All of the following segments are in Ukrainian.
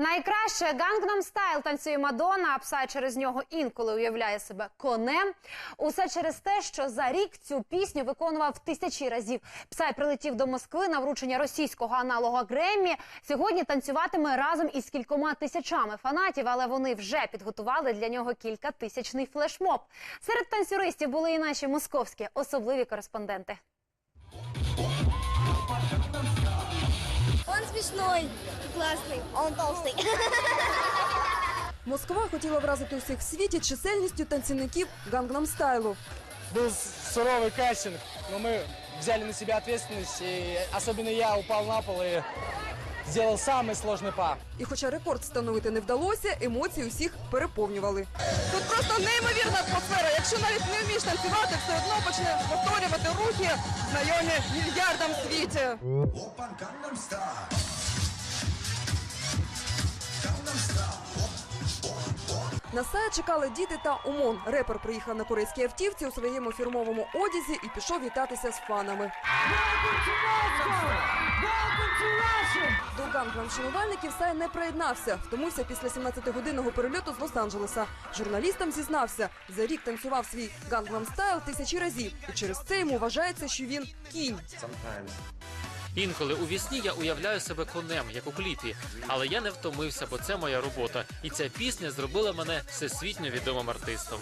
Найкраще Gangnam Style танцює Мадонна, а Псай через нього інколи уявляє себе конем. Усе через те, що за рік цю пісню виконував тисячі разів. Псай прилетів до Москви на вручення російського аналога Греммі. Сьогодні танцюватиме разом із кількома тисячами фанатів, але вони вже підготували для нього кілька тисячний флешмоб. Серед танцюристів були і наші московські особливі кореспонденти. Он смешной, классный, а он толстый. Москва хотіла вразити усіх в світі чисельністю танцівників гангнам стайлу. Был суровый кастинг, но мы взяли на себя ответственность, и особенно я упал на пол и сделал самый сложный па. І хоча рекорд встановити не вдалося, емоції усіх переповнювали. Тут просто неймовірна атмосфера. Якщо навіть не вмієш танцювати, все одно почнеш повторювати рухи, знайомі мільярдам світі. Oppan Gangnam Style. Gangnam Style. На сайт чекали діти та ОМОН. Репер приїхав на корейській автівці у своєму фірмовому одязі і пішов вітатися з фанами. Гангнам шанувальників Сай не приєднався. Втомився після 17-годинного перельоту з Лос-Анджелеса. Журналістам зізнався, за рік танцював свій гангнам стайл тисячі разів. І через це йому вважається, що він кінь. Інколи у вісні я уявляю себе конем, як у кліпі, але я не втомився, бо це моя робота. І ця пісня зробила мене всесвітньо відомим артистом.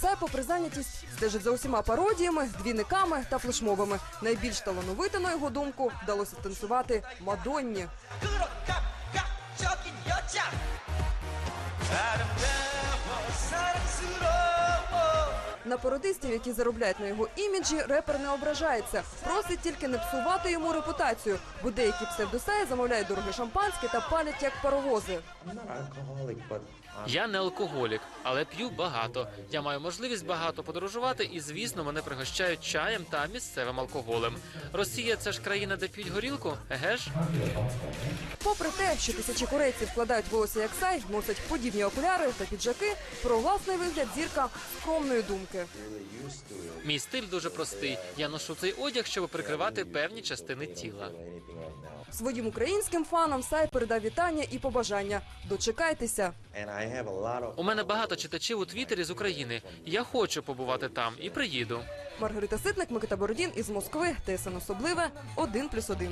Сай, попри зайнятість, стежить за усіма пародіями, двійниками та флешмобами. Найбільш талановито, на його думку, вдалося танцювати Мадонні. На пародистів, які заробляють на його іміджі, репер не ображається. Просить тільки не псувати йому репутацію, бо деякі псевдосаї замовляють дороге шампанське та палять як паровози. Я не алкоголік, але п'ю багато. Я маю можливість багато подорожувати, і звісно, мене пригощають чаєм та місцевим алкоголем. Росія це ж країна, де п'ють горілку, еге ж? Попри те, що тисячі корейців вкладають волосся як сай, носять подібні окуляри та піджаки, про власний вигляд зірка скромної думки. Мій стиль дуже простий. Я ношу цей одяг, щоб прикривати певні частини тіла. Своїм українським фанам Сай передав вітання і побажання. Дочекайтеся. У мене багато читачів у Твіттері з України. Я хочу побувати там і приїду. Маргарита Ситник, Микита Бородін із Москви. ТСН особливе 1+,1.